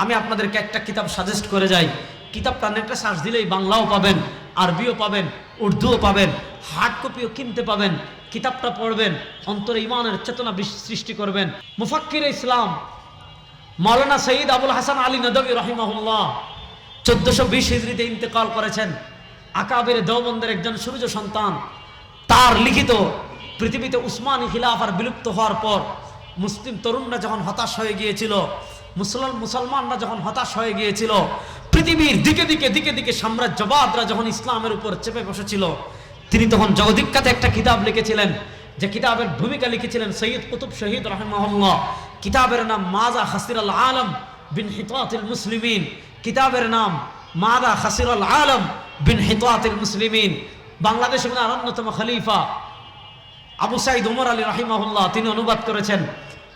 আমি আপনাদেরকে একটা কিতাব সাজেস্ট করে যাই। কিতাবটা নেটে সার্চ দিলেই বাংলাও পাবেন, আরবিও পাবেন, উর্দুও পাবেন হার্ড কপিও কিনতে পাবেন, কিতাবটা পড়বেন, অন্তরে ইমানের চেতনা সৃষ্টি করবেন। মুফাক্কির ইসলাম, মাওলানা সঈদ আবুল হাসান আলী নদবী রহিমাহুল্লাহ চোদ্দশো বিশ হিজড়িতে ইন্তেকাল করেছেন। আকাবের দেওবন্দের একজন সূর্য সন্তান। তার লিখিত পৃথিবীতে উসমানী খিলাফার বিলুপ্ত হওয়ার পর মুসলিম তরুণরা যখন হতাশ হয়ে গিয়েছিল মুসলমান মুসলমানরা যখন হতাশ হয়ে গিয়েছিল, পৃথিবীর দিকে দিকে দিকে দিকে সাম্রাজ্যবাদরা যখন ইসলামের উপর চেপে বসেছিল, তিনি তখন জগদীক্ষাতে একটা কিতাব লিখেছিলেন, যে কিতাবের ভূমিকা লিখেছিলেন সৈয়দ কুতুব শহীদ রহমাহুল্লাহ। কিতাবের নাম মাজা হাসির আল আলম বিন হিতাতিল মুসলিমিন। কিতাবের নাম মাদা হাসির আল আলম বিন হিতাতিল মুসলিমিন। বাংলাদেশের অন্যতম খলিফা আবু সাইদ উমর আলী রাহিমাহুল্লাহ, তিনি অনুবাদ করেছেন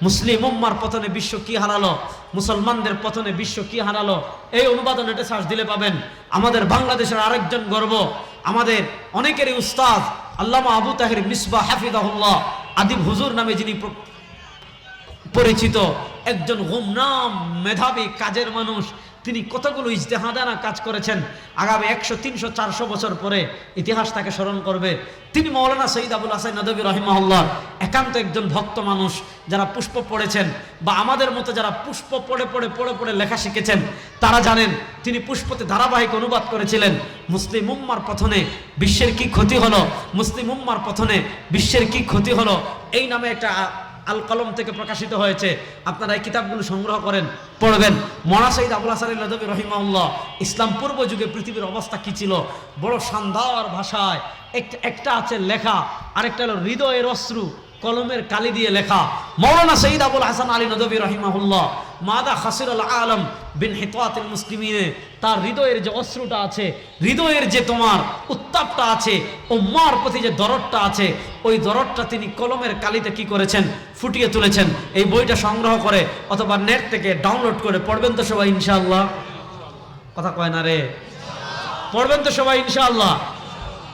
মুসলিম উম্মার পতনে বিশ্ব কি হারালো? মুসলমানদের পতনে বিশ্ব কি হারালো? এই অনুবাদন এটা সার্চ দিলে পাবেন। আমাদের বাংলাদেশের আরেকজন গর্ব, আমাদের অনেকেরই উস্তাদ আল্লামা আবু তাহির মিসবা হাফিদাহুল্লাহ আদিব হুজুর নামে যিনি পরিচিত, একজন গুমনাম মেধাবী কাজের মানুষ তিনি কতগুলো ইজতেহাদানা কাজ করেছেন? আগামী একশো, তিনশো, চারশো বছর পরে ইতিহাস তাকে স্মরণ করবে। তিনি মৌলানা সঈদ আবুল হাসান নদবী রহিমাহুল্লাহ একান্ত একজন ভক্ত মানুষ, যারা পুষ্প পড়েছেন বা আমাদের মতো যারা পুষ্প পড়ে পড়ে পড়ে পড়ে লেখা শিখেছেন, তারা জানেন তিনি পুষ্পতে ধারাবাহিক অনুবাদ করেছিলেন। মুসলিম উম্মার পথনে বিশ্বের কি ক্ষতি হলো? মুসলিম উম্মার পথনে বিশ্বের কি ক্ষতি হলো? এই নামে একটা আল কলম থেকে প্রকাশিত হয়েছে। আপনারা এই কিতাবগুলো সংগ্রহ করেন, পড়বেন। মরা সঈদ আবুল হাসান নদবী রহিমাউল্লাহ ইসলাম পূর্ব যুগে পৃথিবীর অবস্থা কি ছিল? বড় শানদার ভাষায় একটা একটা আছে লেখা, আরেকটা হলো হৃদয়ের অশ্রু, কলমের কালি দিয়ে লেখা। মৌলানা সঈদ আবুল হাসান আলী নদবী রহিমাহুল্লাহ, মাদা খাসির আল আলম বিন হিতাতিল মুসলিমিনে, তার হৃদয়ের যে অশ্রুটা আছে, হৃদয়ের যে তোমার উত্তাপটা আছে ও মার প্রতি যে দরদটা আছে, ওই দরদটা তিনি কলমের কালিতে কি করেছেন? ফুটিয়ে তুলেছেন। এই বইটা সংগ্রহ করে অথবা নেট থেকে ডাউনলোড করে পড়বেন তো সবাই, ইনশাআল্লাহ। কথা কয় না রে? পড়বেন তো সবাই, ইনশাআল্লাহ।